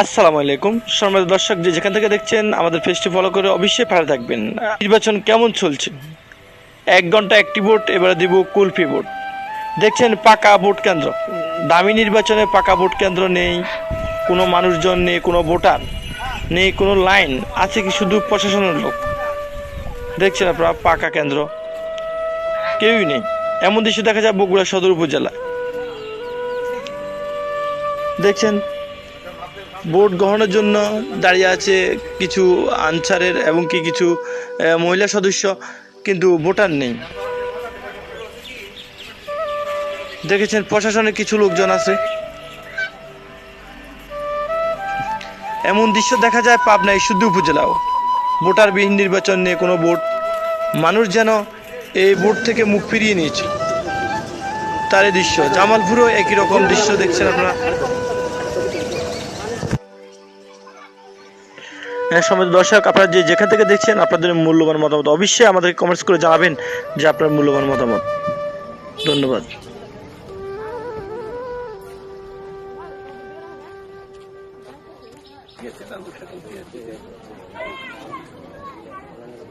আসসালামু আলাইকুম। সম্মানিত দর্শক, যে যেখান থেকে দেখছেন, আমাদের পেজটি ফলো করে অবশ্যই ভালো থাকবেন। নির্বাচন কেমন চলছে? এক ঘণ্টা একটি ভোট, এবারে দিব কুলফি ভোট। দেখছেন, পাকা ভোট কেন্দ্র। দামি নির্বাচনে পাকা ভোট কেন্দ্র নেই, কোনো মানুষজন নেই, কোনো ভোটার নেই, কোনো লাইন আছে কি শুধু প্রশাসনের লোক? দেখছেন আপনারা, পাকা কেন্দ্র। কেউই নেই। এমন দৃশ্য দেখা যায় বগুড়া সদর উপজেলা দেখছেন, ভোট গ্রহণের জন্য দাঁড়িয়ে আছে কিছু আনসারের এবং কি কিছু মহিলা সদস্য, কিন্তু ভোটার নেই। দেখেছেন, প্রশাসনের কিছু লোকজন আছে। এমন দৃশ্য দেখা যায় পাবনায় শুদ্ধ উপজেলাও। ভোটার ভোটারবিহীন নির্বাচন নিয়ে কোনো ভোট। মানুষ যেন এই ভোট থেকে মুখ ফিরিয়ে নিয়েছে। তার দৃশ্য, জামালপুরও একই রকম দৃশ্য দেখছেন আপনারা। সময় দর্শক, আপনারা যে যেখান থেকে দেখছেন, আপনাদের মূল্যবান মতামত অবশ্যই আমাদেরকে কমেন্টস করে জানাবেন যে আপনার মূল্যবান মতামত। ধন্যবাদ।